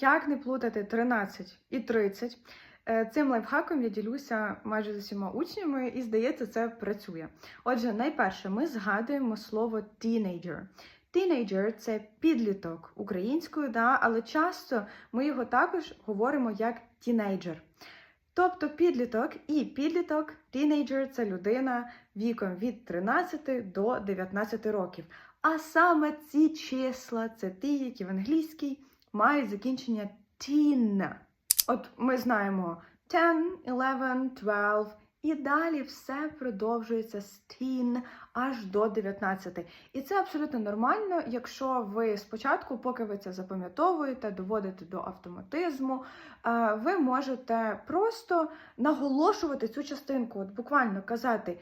Як не плутати 13 і 30? Е, Цим лайфхаком я ділюся майже з усіма учнями, і здається, це працює. Отже, найперше, ми згадуємо слово teenager. Teenager – це підліток українською, да, але часто ми його також говоримо як тінейджер. Тобто підліток і підліток, тінейджер це людина віком від 13 до 19 років. А саме ці числа це ті, які в англійській мають закінчення teen. От ми знаємо 10, 11, 12, і далі все продовжується з teen аж до 19. І це абсолютно нормально, якщо ви спочатку, поки ви це запам'ятовуєте, доводите до автоматизму, е, ви можете просто наголошувати цю частинку, от буквально казати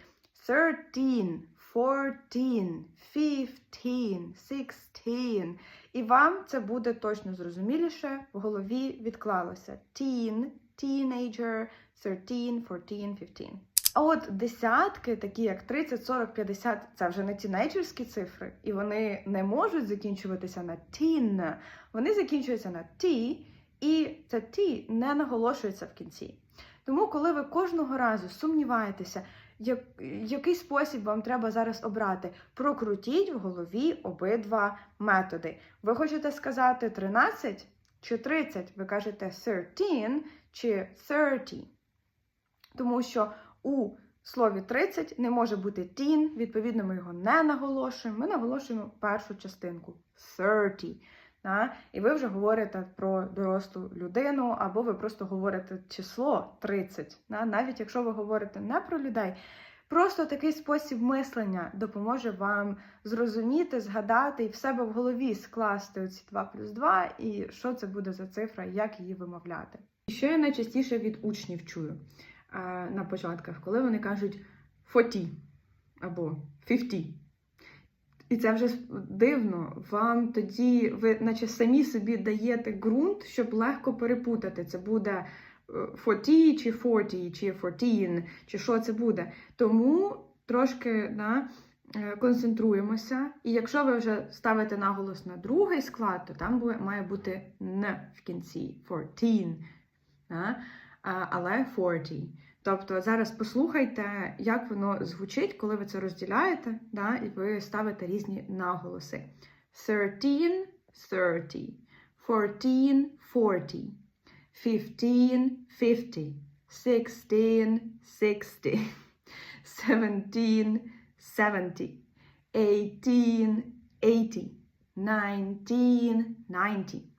13, 14, 15, 16. І вам це буде точно зрозуміліше, в голові відклалося. Teen, teenager, 13, 14, 15. А от десятки, такі як 30, 40, 50, це вже не тінейджерські цифри, і вони не можуть закінчуватися на teen, вони закінчуються на T, і це T не наголошується в кінці. Тому, коли ви кожного разу сумніваєтеся, як, який спосіб вам треба зараз обрати, прокрутіть в голові обидва методи. Ви хочете сказати 13 чи 30? Ви кажете 13 чи 30. Тому що у слові 30 не може бути teen, відповідно, ми його не наголошуємо. Ми наголошуємо першу частинку 30. Да? І ви вже говорите про дорослу людину, або ви просто говорите число 30. Да? Навіть якщо ви говорите не про людей, просто такий спосіб мислення допоможе вам зрозуміти, згадати і в себе в голові скласти оці 2 плюс 2, і що це буде за цифра, як її вимовляти. І що я найчастіше від учнів чую е, на початках, коли вони кажуть 40 або 50. І це вже дивно. Вам тоді ви, наче самі собі даєте ґрунт, щоб легко перепутати. Це буде е, 40 чи 40, чи 14, чи що це буде. Тому трошки да, е, концентруємося. І якщо ви вже ставите наголос на другий склад, то там має бути не в кінці 14, да, але 40. Тобто зараз послухайте, як воно звучить, коли ви це розділяєте, да, і ви ставите різні наголоси. 13 30, 14 40, 15 50, 16 60, 17 70, 18 80, 19 90.